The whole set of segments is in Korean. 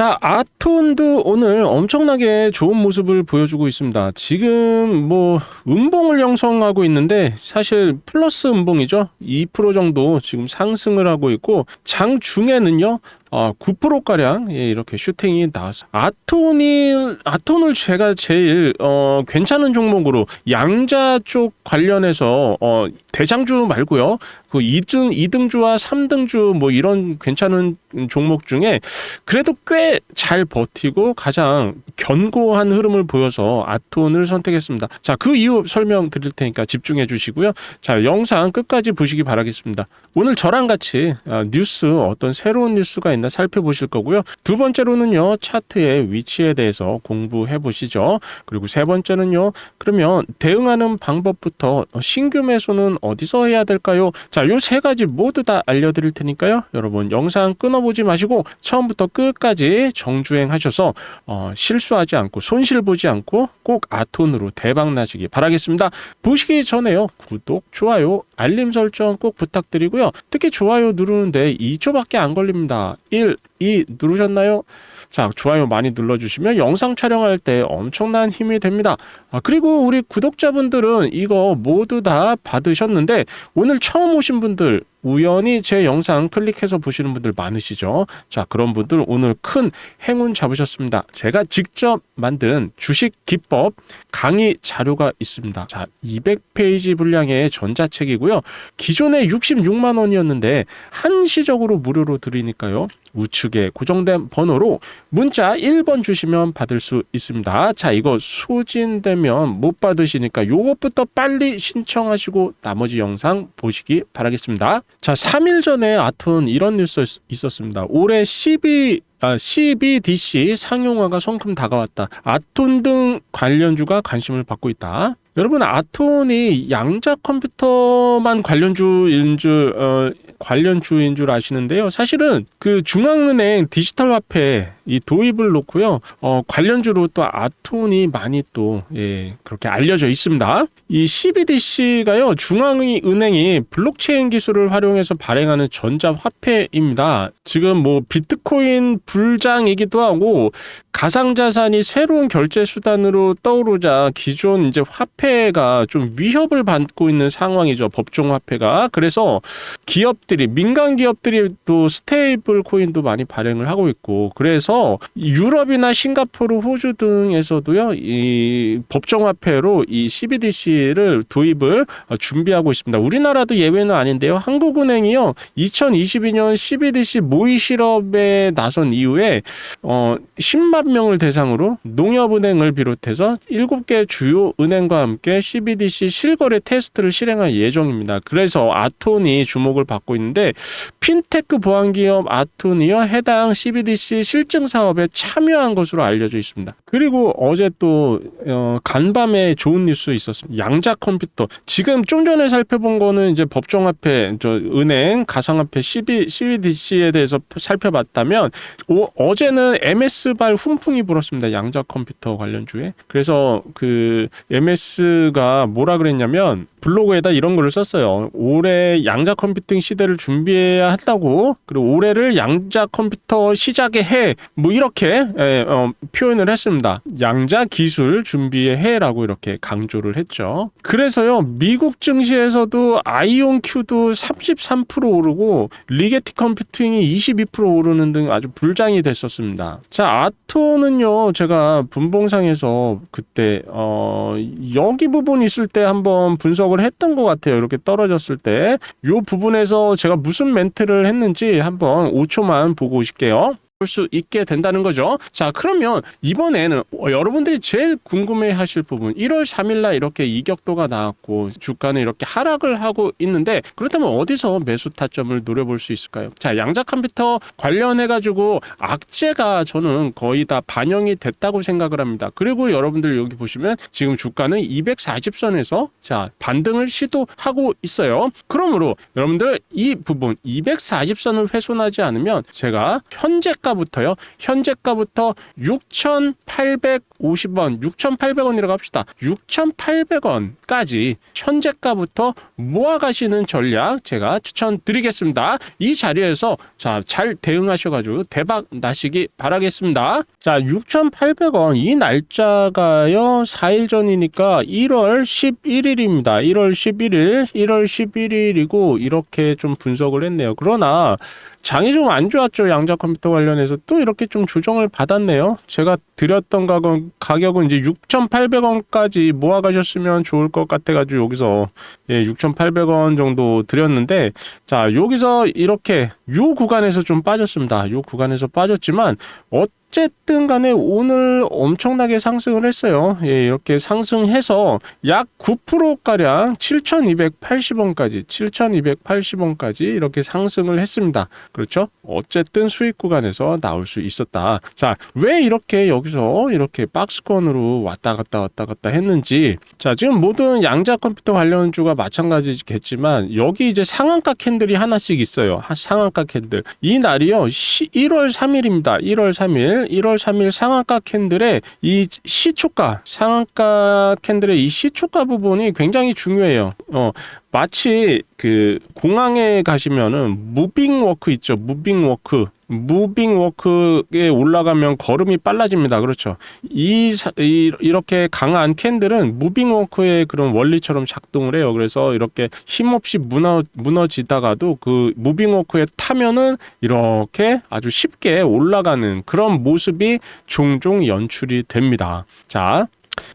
자, 아톤도 오늘 엄청나게 좋은 모습을 보여주고 있습니다. 지금 뭐 음봉을 형성하고 있는데 사실 플러스 음봉이죠. 2% 정도 지금 상승을 하고 있고 장 중에는요. 어, 9%가량 예, 이렇게 슈팅이 나왔어. 아톤이 아톤을 제가 제일 어, 괜찮은 종목으로 양자 쪽 관련해서 어, 대장주 말고요. 그 2등 2등주와 3등주 뭐 이런 괜찮은 종목 중에 그래도 꽤 잘 버티고 가장 견고한 흐름을 보여서 아톤을 선택했습니다. 자, 그 이유 설명드릴 테니까 집중해 주시고요. 자, 영상 끝까지 보시기 바라겠습니다. 오늘 저랑 같이 아, 뉴스 어떤 새로운 뉴스가 있나 살펴보실 거고요. 두 번째로는요. 차트의 위치에 대해서 공부해 보시죠. 그리고 세 번째는요. 그러면 대응하는 방법부터 신규 매수는 어디서 해야 될까요? 자, 요 세 가지 모두 다 알려드릴 테니까요. 여러분 영상 끊어보지 마시고 처음부터 끝까지 정주행 하셔서 어, 실수하지 않고 손실 보지 않고 꼭 아톤으로 대박 나시기 바라겠습니다. 보시기 전에요. 구독, 좋아요, 알림 설정 꼭 부탁드리고요. 특히 좋아요 누르는데 2초밖에 안 걸립니다. 1, 2 누르셨나요? 자, 좋아요 많이 눌러주시면 영상 촬영할 때 엄청난 힘이 됩니다. 아, 그리고 우리 구독자분들은 이거 모두 다 받으셨는데 오늘 처음 오신 분들 우연히 제 영상 클릭해서 보시는 분들 많으시죠? 자, 그런 분들 오늘 큰 행운 잡으셨습니다. 제가 직접 만든 주식 기법 강의 자료가 있습니다. 자, 200페이지 분량의 전자책이고요. 기존에 66만 원이었는데 한시적으로 무료로 드리니까요. 우측에 고정된 번호로 문자 1번 주시면 받을 수 있습니다. 자, 이거 소진되면 못 받으시니까 요것부터 빨리 신청하시고 나머지 영상 보시기 바라겠습니다. 자, 3일 전에 아톤 이런 뉴스 있- 있었습니다. 올해 12 아, CBDC 상용화가 성큼 다가왔다. 아톤 등 관련주가 관심을 받고 있다. 여러분 아톤이 양자 컴퓨터만 관련주인 줄 어, 관련주인 줄 아시는데요. 사실은 그 중앙은행 디지털 화폐 이 도입을 놓고요. 어, 관련주로 또 아톤이 많이 또 예, 그렇게 알려져 있습니다. 이 CBDC가요. 중앙은행이 블록체인 기술을 활용해서 발행하는 전자 화폐입니다. 지금 뭐 비트코인 불장이기도 하고 가상자산이 새로운 결제 수단으로 떠오르자 기존 이제 화폐가 좀 위협을 받고 있는 상황이죠. 법정 화폐가. 그래서 기업들이 민간 기업들이 또 스테이블 코인도 많이 발행을 하고 있고 그래서 유럽이나 싱가포르, 호주 등에서도요. 이 법정 화폐로 이 CBDC를 도입을 어, 준비하고 있습니다. 우리나라도 예외는 아닌데요. 한국은행이요. 2022년 CBDC 모의 실업에 나선 이후에 어 10만 명을 대상으로 농협은행을 비롯해서 7개 주요 은행과 함께 CBDC 실거래 테스트를 실행할 예정입니다. 그래서 아톤이 주목을 받고 있는데 핀테크 보안기업 아톤이요 해당 CBDC 실증 사업에 참여한 것으로 알려져 있습니다. 그리고 어제 또 어, 간밤에 좋은 뉴스 있었습니다. 양자 컴퓨터 지금 좀 전에 살펴본 거는 이제 법정화폐, 저 은행, 가상화폐, CB, CBDC에 대해서 살펴봤다면 오, 어제는 MS발 훈풍이 불었습니다. 양자 컴퓨터 관련주에. 그래서 그 MS가 뭐라 그랬냐면 블로그에다 이런 글을 썼어요. 올해 양자 컴퓨팅 시대를 준비해야 한다고. 그리고 올해를 양자 컴퓨터 시작의 해. 뭐 이렇게 예, 어, 표현을 했습니다. 양자 기술 준비의 해라고 이렇게 강조를 했죠. 그래서요 미국 증시에서도 아이온 Q도 33% 오르고 리게티 컴퓨팅이 22% 오르는 등 아주 불장이 됐었습니다. 자 아토는요 제가 분봉상에서 그때 어 여기 부분 있을 때 한번 분석을 했던 것 같아요. 이렇게 떨어졌을 때 요 부분에서 제가 무슨 멘트를 했는지 한번 5초만 보고 오실게요. 볼수 있게 된다는 거죠. 자, 그러면 이번에는 어, 여러분들이 제일 궁금해 하실 부분 1월 3일 날 이렇게 이격도가 나왔고 주가는 이렇게 하락을 하고 있는데 그렇다면 어디서 매수 타점을 노려볼 수 있을까요? 자, 양자 컴퓨터 관련해 가지고 악재가 저는 거의 다 반영이 됐다고 생각을 합니다. 그리고 여러분들 여기 보시면 지금 주가는 240선에서 자, 반등을 시도하고 있어요. 그러므로 여러분들 이 부분 240선을 훼손하지 않으면 제가 현재까지 현재가부터요. 현재가부터 6,850원, 6,800원이라고 합시다. 6,800원까지 현재가부터 모아가시는 전략 제가 추천드리겠습니다. 이 자리에서 자, 잘 대응하셔가지고 대박 나시기 바라겠습니다. 자, 6,800원. 이 날짜가요, 4일 전이니까 1월 11일입니다. 1월 11일, 1월 11일이고, 이렇게 좀 분석을 했네요. 그러나, 장이 좀 안 좋았죠. 양자 컴퓨터 관련 해서 또 이렇게 좀 조정을 받았네요. 제가 드렸던 가격, 가격은 이제 6,800원까지 모아가셨으면 좋을 것 같아가지고 여기서 예, 6,800원 정도 드렸는데 자, 여기서 이렇게 요 구간에서 좀 빠졌습니다. 요 구간에서 빠졌지만 어 쨌든 간에 오늘 엄청나게 상승을 했어요. 예, 이렇게 상승해서 약 9%가량 7,280원까지, 7,280원까지 이렇게 상승을 했습니다. 그렇죠? 어쨌든 수익 구간에서 나올 수 있었다. 자, 왜 이렇게 여기서 이렇게 박스권으로 왔다 갔다 왔다 갔다 했는지. 자, 지금 모든 양자 컴퓨터 관련주가 마찬가지겠지만 여기 이제 상한가 캔들이 하나씩 있어요. 하- 상한가 캔들. 이 날이요. 시, 1월 3일입니다. 1월 3일. 1월 3일 상한가 캔들의 이 시초가, 상한가 캔들의 이 시초가 부분이 굉장히 중요해요. 어, 마치 그 공항에 가시면은 무빙 워크 있죠. 무빙 워크. 무빙 워크에 올라가면 걸음이 빨라집니다. 그렇죠. 이, 사- 이 이렇게 강한 캔들은 무빙 워크의 그런 원리처럼 작동을 해요. 그래서 이렇게 힘없이 무너 무너지다가도 그 무빙 워크에 타면은 이렇게 아주 쉽게 올라가는 그런 모습이 종종 연출이 됩니다. 자,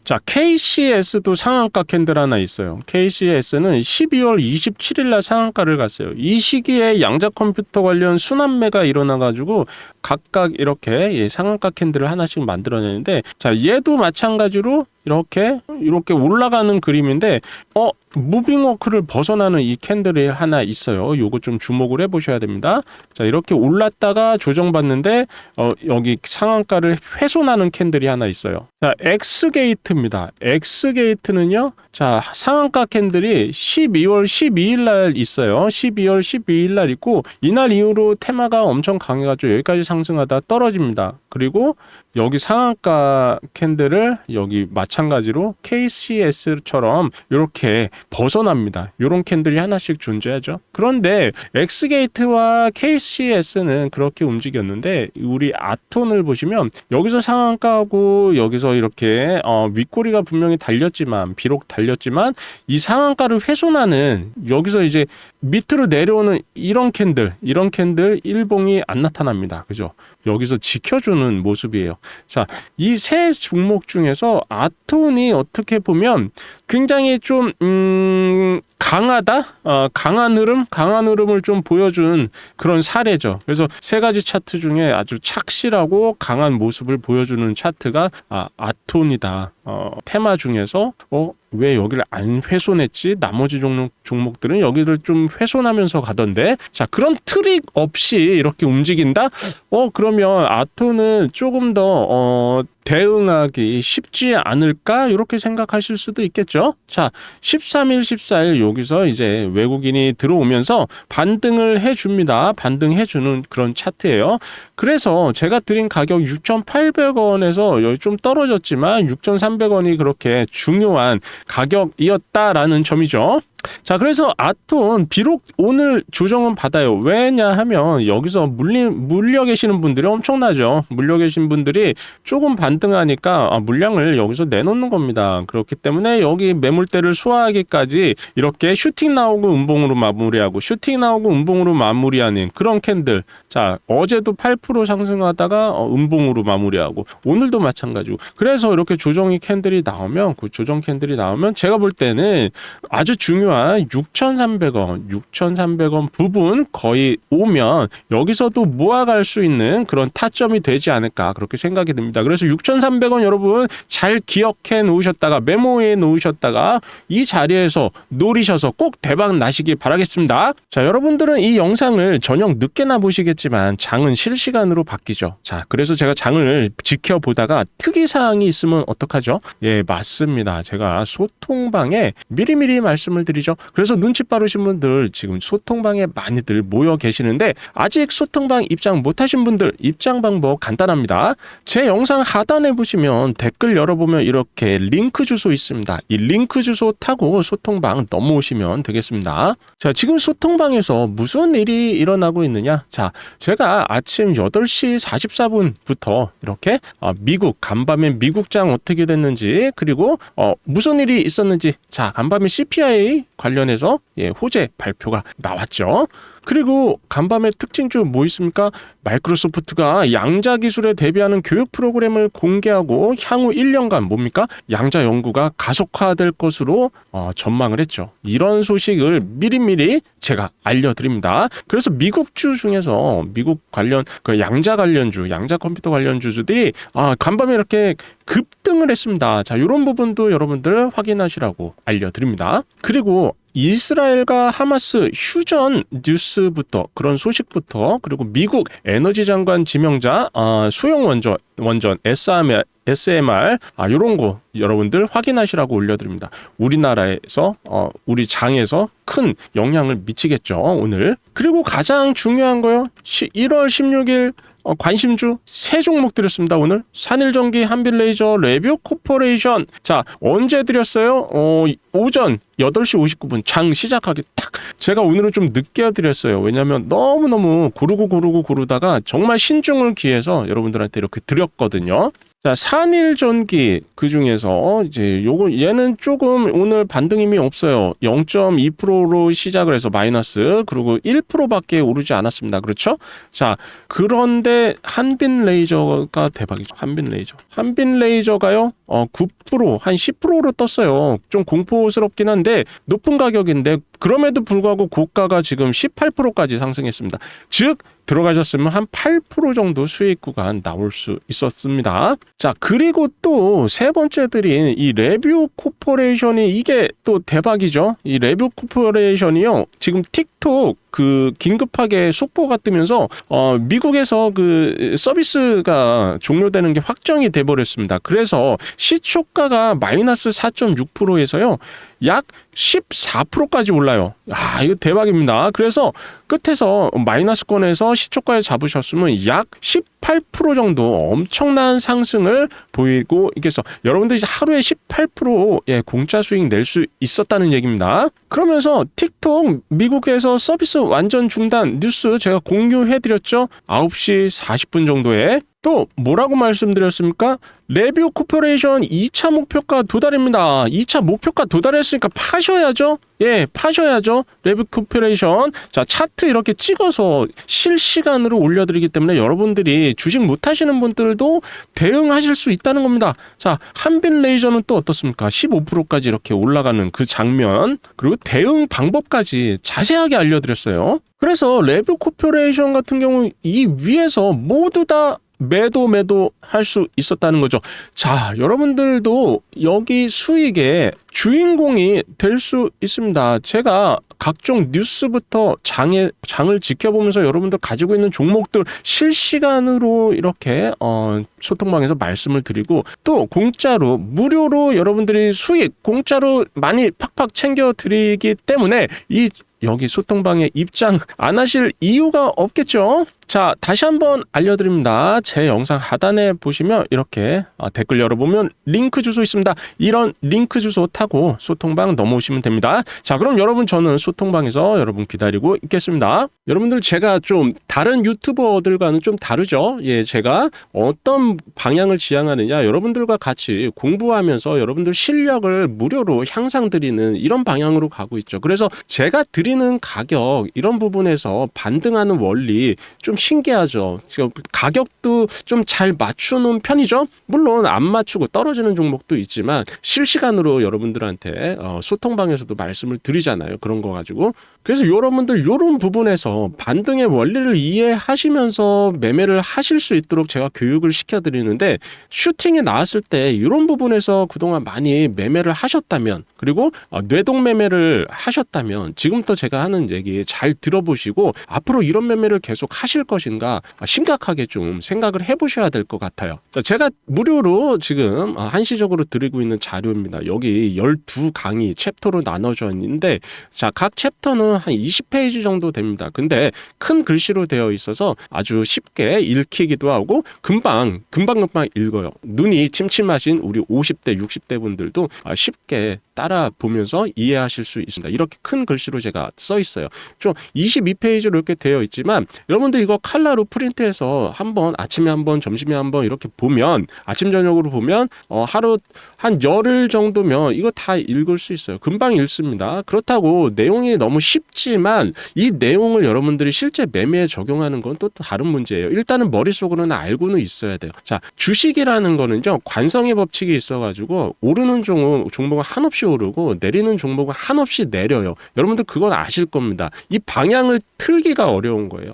자, KCS도 상한가 캔들 하나 있어요. KCS는 12월 27일 날 상한가를 갔어요. 이 시기에 양자 컴퓨터 관련 순환매가 일어나 가지고 각각 이렇게 예, 상한가 캔들을 하나씩 만들어내는데 자, 얘도 마찬가지로 이렇게 이렇게 올라가는 그림인데 어 무빙 워크를 벗어나는 이 캔들이 하나 있어요. 요거 좀 주목을 해 보셔야 됩니다. 자, 이렇게 올랐다가 조정받는데 어 여기 상한가를 훼손하는 캔들이 하나 있어요. 자, X 게이트입니다. X 게이트는요. 자, 상한가 캔들이 12월 12일 날 있어요. 12월 12일 날 있고 이날 이후로 테마가 엄청 강해 가지고 여기까지 상승하다 떨어집니다. 그리고 여기 상한가 캔들을 여기 마찬가지로 KCS처럼 이렇게 벗어납니다. 이런 캔들이 하나씩 존재하죠. 그런데 엑스게이트와 KCS는 그렇게 움직였는데 우리 아톤을 보시면 여기서 상한가하고 여기서 이렇게 어, 윗꼬리가 분명히 달렸지만 비록 달 렸지만 이 상한가를 훼손하는 여기서 이제 밑으로 내려오는 이런 캔들 이런 캔들 일봉이 안 나타납니다. 그죠? 여기서 지켜주는 모습이에요. 자, 이 세 종목 중에서 아톤이 어떻게 보면 굉장히 좀, 음, 강하다? 어, 강한 흐름? 강한 흐름을 좀 보여준 그런 사례죠. 그래서 세 가지 차트 중에 아주 착실하고 강한 모습을 보여주는 차트가 아, 아톤이다. 어, 테마 중에서 어, 왜 여기를 안 훼손했지? 나머지 종목, 종목들은 여기를 좀 훼손하면서 가던데. 자, 그런 트릭 없이 이렇게 움직인다? 어, 그러면 아토는 조금 더, 어, 대응하기 쉽지 않을까? 이렇게 생각하실 수도 있겠죠? 자, 13일, 14일 여기서 이제 외국인이 들어오면서 반등을 해줍니다. 반등해주는 그런 차트예요. 그래서 제가 드린 가격 6,800원에서 여기 좀 떨어졌지만 6,300원이 그렇게 중요한 가격이었다라는 점이죠. 자, 그래서 아톤 비록 오늘 조정은 받아요. 왜냐하면 여기서 물리 물려 계시는 분들이 엄청나죠. 물려 계신 분들이 조금 반등하니까 아, 물량을 여기서 내놓는 겁니다. 그렇기 때문에 여기 매물대를 소화하기까지 이렇게 슈팅 나오고 음봉으로 마무리하고 슈팅 나오고 음봉으로 마무리하는 그런 캔들. 자, 어제도 8% 상승하다가 어, 음봉으로 마무리하고 오늘도 마찬가지고. 그래서 이렇게 조정이 캔들이 나오면 그 조정 캔들이 나오면 제가 볼 때는 아주 중요한 6,300원, 6,300원 부분 거의 오면 여기서도 모아갈 수 있는 그런 타점이 되지 않을까 그렇게 생각이 듭니다. 그래서 6,300원 여러분 잘 기억해 놓으셨다가 메모해 놓으셨다가 이 자리에서 노리셔서 꼭 대박 나시길 바라겠습니다. 자, 여러분들은 이 영상을 저녁 늦게나 보시겠지만 장은 실시간으로 바뀌죠. 자, 그래서 제가 장을 지켜보다가 특이 사항이 있으면 어떡하죠? 예, 맞습니다. 제가 소통방에 미리미리 말씀을 드리지 분들이죠. 그래서 눈치 빠르신 분들 지금 소통방에 많이들 모여 계시는데 아직 소통방 입장 못하신 분들 입장 방법 간단합니다. 제 영상 하단에 보시면 댓글 열어보면 이렇게 링크 주소 있습니다. 이 링크 주소 타고 소통방 넘어오시면 되겠습니다. 자, 지금 소통방에서 무슨 일이 일어나고 있느냐? 자, 제가 아침 8시 44분부터 이렇게 어, 미국 간밤에 미국장 어떻게 됐는지 그리고 어, 무슨 일이 있었는지 자 간밤에 CPI 관련해서 예, 호재 발표가 나왔죠. 그리고 간밤의 특징 중 뭐 있습니까? 마이크로소프트가 양자 기술에 대비하는 교육 프로그램을 공개하고 향후 1년간 뭡니까? 양자 연구가 가속화될 것으로 어, 전망을 했죠. 이런 소식을 미리미리 제가 알려드립니다. 그래서 미국주 중에서 미국 관련 그 양자 관련주, 양자 컴퓨터 관련주들이 아, 간밤에 이렇게 급등을 했습니다. 자, 이런 부분도 여러분들 확인하시라고 알려드립니다. 그리고 이스라엘과 하마스 휴전 뉴스부터 그런 소식부터 그리고 미국 에너지 장관 지명자 아, 소형 원전 원전 SMR SMR 아 요런 거 여러분들 확인하시라고 올려드립니다. 우리나라에서 어 우리 장에서 큰 영향을 미치겠죠 오늘. 그리고 가장 중요한 거요. 1월 16일 어, 관심주 세 종목 드렸습니다 오늘. 산일전기 한빌레이저 레뷰 코퍼레이션. 자 언제 드렸어요? 어 오전 8시 59분. 장 시작하기 딱. 제가 오늘은 좀 늦게 드렸어요. 왜냐면 너무너무 고르고 고르고 고르다가 정말 신중을 기해서 여러분들한테 이렇게 드렸거든요 자, 산일 전기 그 중에서 이제 요거 얘는 조금 오늘 반등 힘이 없어요. 0.2%로 시작을 해서 마이너스 그리고 1%밖에 오르지 않았습니다. 그렇죠? 자, 그런데 한빈 레이저가 대박이죠. 한빈 레이저. 한빈 레이저가요. 어, 9%한 10%로 떴어요. 좀 공포스럽긴 한데 높은 가격인데 그럼에도 불구하고 고가가 지금 18%까지 상승했습니다. 즉 들어가셨으면 한 8% 정도 수익 구간 나올 수 있었습니다. 자, 그리고 또 세 번째 드린 이 레뷰 코퍼레이션이 이게 또 대박이죠. 이 레뷰 코퍼레이션이요. 지금 틱톡 그 긴급하게 속보가 뜨면서 어 미국에서 그 서비스가 종료되는 게 확정이 돼 버렸습니다. 그래서 시초가가 마이너스 4.6%에서요. 약 14%까지 올라요. 아, 이거 대박입니다. 그래서 끝에서 마이너스권에서 시초가에 잡으셨으면 약 18% 정도 엄청난 상승을 보이고 있겠어. 여러분들이 하루에 18% 예, 공짜 수익 낼 수 있었다는 얘기입니다. 그러면서 틱톡 미국에서 서비스 완전 중단 뉴스 제가 공유해 드렸죠. 9시 40분 정도에 또 뭐라고 말씀드렸습니까? 레뷰 코퍼레이션 2차 목표가 도달입니다. 2차 목표가 도달했으니까 파셔야죠. 예, 파셔야죠. 레뷰 코퍼레이션. 자, 차트 이렇게 찍어서 실시간으로 올려드리기 때문에 여러분들이 주식 못 하시는 분들도 대응하실 수 있다는 겁니다. 자, 한빈 레이저는 또 어떻습니까? 15%까지 이렇게 올라가는 그 장면, 그리고 대응 방법까지 자세하게 알려드렸어요. 그래서 레뷰 코퍼레이션 같은 경우 이 위에서 모두 다 매도 매도 할 수 있었다는 거죠. 자, 여러분들도 여기 수익의 주인공이 될 수 있습니다. 제가 각종 뉴스부터 장에 장을 지켜보면서 여러분들 가지고 있는 종목들 실시간으로 이렇게 어, 소통방에서 말씀을 드리고 또 공짜로 무료로 여러분들이 수익 공짜로 많이 팍팍 챙겨 드리기 때문에 이 여기 소통방에 입장 안 하실 이유가 없겠죠? 자, 다시 한번 알려드립니다. 제 영상 하단에 보시면 이렇게 아, 댓글 열어보면 링크 주소 있습니다. 이런 링크 주소 타고 소통방 넘어오시면 됩니다. 자, 그럼 여러분 저는 소통방에서 여러분 기다리고 있겠습니다. 여러분들 제가 좀 다른 유튜버들과는 좀 다르죠? 예, 제가 어떤 방향을 지향하느냐 여러분들과 같이 공부하면서 여러분들 실력을 무료로 향상드리는 이런 방향으로 가고 있죠. 그래서 제가 드리는 가격 이런 부분에서 반등하는 원리 좀 신기하죠. 지금 가격도 좀 잘 맞추는 편이죠. 물론 안 맞추고 떨어지는 종목도 있지만 실시간으로 여러분들한테 어, 소통방에서도 말씀을 드리잖아요. 그런 거 가지고 그래서 여러분들 이런 부분에서 반등의 원리를 이해하시면서 매매를 하실 수 있도록 제가 교육을 시켜드리는데 슈팅이 나왔을 때 이런 부분에서 그동안 많이 매매를 하셨다면 그리고 어, 뇌동 매매를 하셨다면 지금부터 제가 하는 얘기 잘 들어보시고 앞으로 이런 매매를 계속 하실 하실 것인가 아, 심각하게 좀 생각을 해보셔야 될 것 같아요. 자, 제가 무료로 지금 아, 한시적으로 드리고 있는 자료입니다. 여기 12강의 챕터로 나눠져 있는데 자, 각 챕터는 한 20페이지 정도 됩니다. 근데 큰 글씨로 되어 있어서 아주 쉽게 읽히기도 하고 금방 금방 금방 읽어요. 눈이 침침하신 우리 50대, 60대 분들도 아, 쉽게 따라 보면서 이해하실 수 있습니다. 이렇게 큰 글씨로 제가 써 있어요. 좀 22페이지로 이렇게 되어 있지만 여러분들 이거 칼라로 프린트해서 한번 아침에 한번 점심에 한번 이렇게 보면 아침 저녁으로 보면 어, 하루 한 열흘 정도면 이거 다 읽을 수 있어요. 금방 읽습니다. 그렇다고 내용이 너무 쉽지만 이 내용을 여러분들이 실제 매매에 적용하는 건 또 다른 문제예요. 일단은 머릿속으로는 알고는 있어야 돼요. 자, 주식이라는 거는요. 관성의 법칙이 있어 가지고 오르는 종목 종목은 한없이 오르고 내리는 종목은 한없이 내려요. 여러분들 그건 아실 겁니다. 이 방향을 틀기가 어려운 거예요.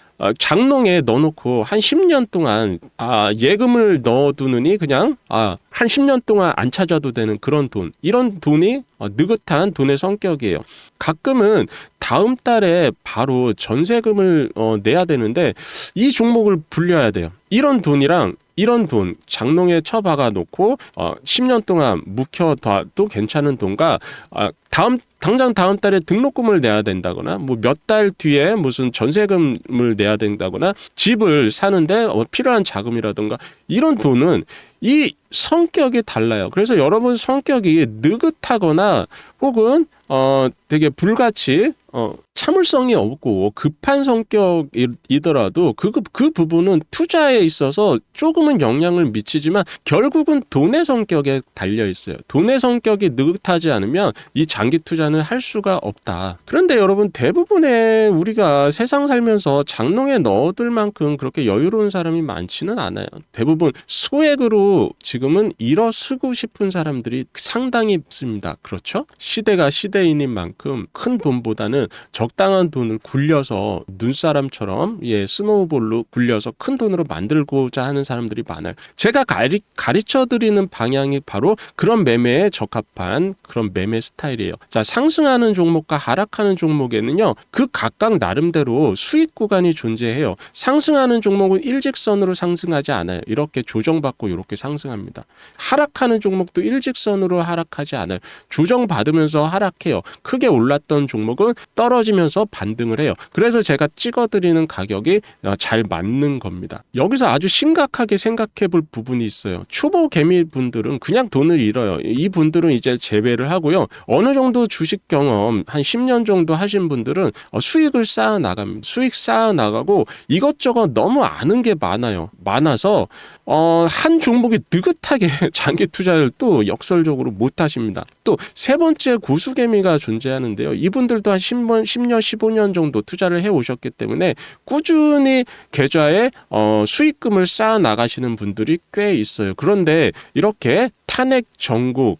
장롱에 넣어놓고 한 10년 동안 아, 예금을 넣어두느니 그냥 아, 한 10년 동안 안 찾아도 되는 그런 돈 이런 돈이 어, 느긋한 돈의 성격이에요. 가끔은 다음 달에 바로 전세금을 어, 내야 되는데 이 종목을 불려야 돼요. 이런 돈이랑 이런 돈 장롱에 쳐박아 놓고 어, 10년 동안 묵혀둬도 괜찮은 돈과 아, 다음 당장 다음 달에 등록금을 내야 된다거나 뭐 몇 달 뒤에 무슨 전세금을 내야 된다거나 집을 사는데 어, 필요한 자금이라든가 이런 돈은 이 성격이 달라요. 그래서 여러분 성격이 느긋하거나 혹은 어 되게 불같이 어 참을성이 없고 급한 성격이더라도 그, 그 부분은 투자에 있어서 조금은 영향을 미치지만 결국은 돈의 성격에 달려 있어요. 돈의 성격이 느긋하지 않으면 이 장기 투자는 할 수가 없다. 그런데 여러분 대부분의 우리가 세상 살면서 장롱에 넣어둘 만큼 그렇게 여유로운 사람이 많지는 않아요. 대부분 소액으로 지금은 일어서고 싶은 사람들이 상당히 있습니다. 그렇죠? 시대가 시대인인 만큼 큰 돈보다는 적당한 돈을 굴려서 눈사람처럼 예 스노우볼로 굴려서 큰 돈으로 만들고자 하는 사람들이 많아요. 제가 가리, 가르쳐 드리는 방향이 바로 그런 매매에 적합한 그런 매매 스타일이에요. 자 상승하는 종목과 하락하는 종목에는요 그 각각 나름대로 수익 구간이 존재해요. 상승하는 종목은 일직선으로 상승하지 않아요. 이렇게 조정받고 이렇게 상승합니다. 하락하는 종목도 일직선으로 하락하지 않아요. 조정받으면서 하락해요. 크게 올랐던 종목은 떨어지면서 반등을 해요. 그래서 제가 찍어드리는 가격이 어, 잘 맞는 겁니다. 여기서 아주 심각하게 생각해 볼 부분이 있어요. 초보 개미 분들은 그냥 돈을 잃어요. 이 분들은 이제 재배를 하고요. 어느 정도 주식 경험 한 10년 정도 하신 분들은 어, 수익을 쌓아 나갑니다. 수익 쌓아 나가고 이것저것 너무 아는 게 많아요. 많아서 어, 한 종목 이 느긋하게 장기 투자를 또 역설적으로 못 하십니다. 또 세 번째 고수개미가 존재하는데요. 이분들도 한 10년, 10년, 15년 정도 투자를 해 오셨기 때문에 꾸준히 계좌에 어, 수익금을 쌓아 나가시는 분들이 꽤 있어요. 그런데 이렇게 탄핵 전국,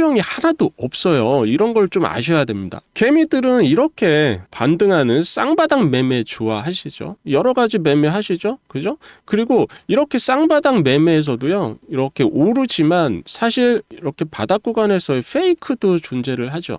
용이 하나도 없어요. 이런 걸 좀 아셔야 됩니다. 개미들은 이렇게 반등하는 쌍바닥 매매 좋아하시죠. 여러 가지 매매 하시죠. 그죠? 그리고 이렇게 쌍바닥 매매에서도요. 이렇게 오르지만 사실 이렇게 바닥 구간에서의 페이크도 존재를 하죠.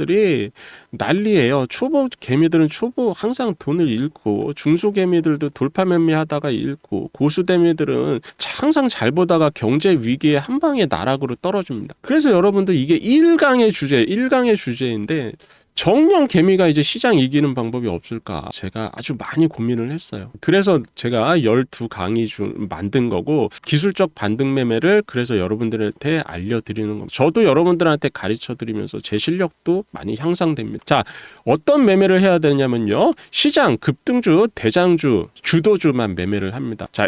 이 난리예요. 초보 개미들은 초보 항상 돈을 잃고 중소 개미들도 돌파 매매하다가 잃고 고수 개미들은 항상 잘 보다가 경제 위기에 한 방에 나락으로 떨어집니다. 그래서 여러분들 이게 1강의 주제, 1강의 주제인데 정령 개미가 이제 시장 이기는 방법이 없을까 제가 아주 많이 고민을 했어요. 그래서 제가 12강의 중 만든 거고 기술적 반등 매매를 그래서 여러분들한테 알려드리는 겁니다. 저도 여러분들한테 가르쳐 드리면서 제 실력도 많이 향상됩니다. 자, 어떤 매매를 해야 되냐면요. 시장 급등주, 대장주, 주도주만 매매를 합니다. 자,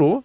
앞으로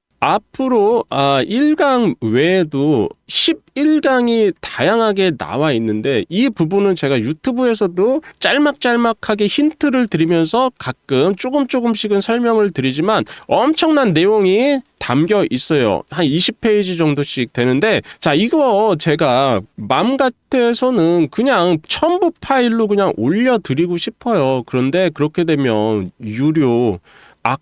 앞으로 아 1강 외에도 11강이 다양하게 나와 있는데 이 부분은 제가 유튜브에서도 짤막짤막하게 힌트를 드리면서 가끔 조금 조금씩은 설명을 드리지만 엄청난 내용이 담겨 있어요. 한 20페이지 정도씩 되는데 자 이거 제가 맘 같아서는 그냥 첨부 파일로 그냥 올려 드리고 싶어요. 그런데 그렇게 되면 유료 악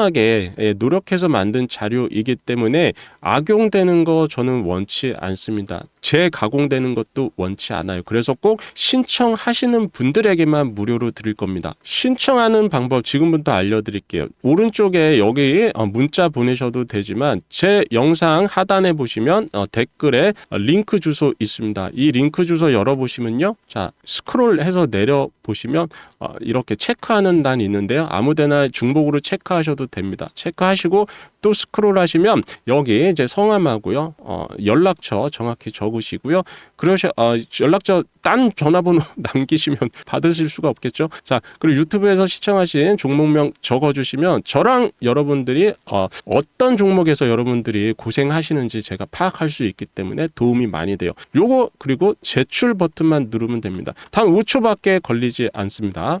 하게 예, 노력해서 만든 자료이기 때문에 악용되는 거 저는 원치 않습니다. 재가공되는 것도 원치 않아요. 그래서 꼭 신청하시는 분들에게만 무료로 드릴 겁니다. 신청하는 방법 지금부터 알려드릴게요. 오른쪽에 여기 어, 문자 보내셔도 되지만 제 영상 하단에 보시면 어, 댓글에 어, 링크 주소 있습니다. 이 링크 주소 열어보시면요. 자 스크롤해서 내려 보시면 이렇게 체크하는 단이 있는데요. 아무데나 중복으로 체크하셔도 됩니다. 체크하시고 또 스크롤 하시면 여기 이제 성함하고요, 어, 연락처 정확히 적으시고요. 그러셔 어, 연락처 딴 전화번호 남기시면 받으실 수가 없겠죠. 자 그리고 유튜브에서 시청하신 종목명 적어 주시면 저랑 여러분들이 어, 어떤 종목에서 여러분들이 고생하시는지 제가 파악할 수 있기 때문에 도움이 많이 돼요. 요거 그리고 제출 버튼만 누르면 됩니다. 단 5초밖에 걸리지 않습니다.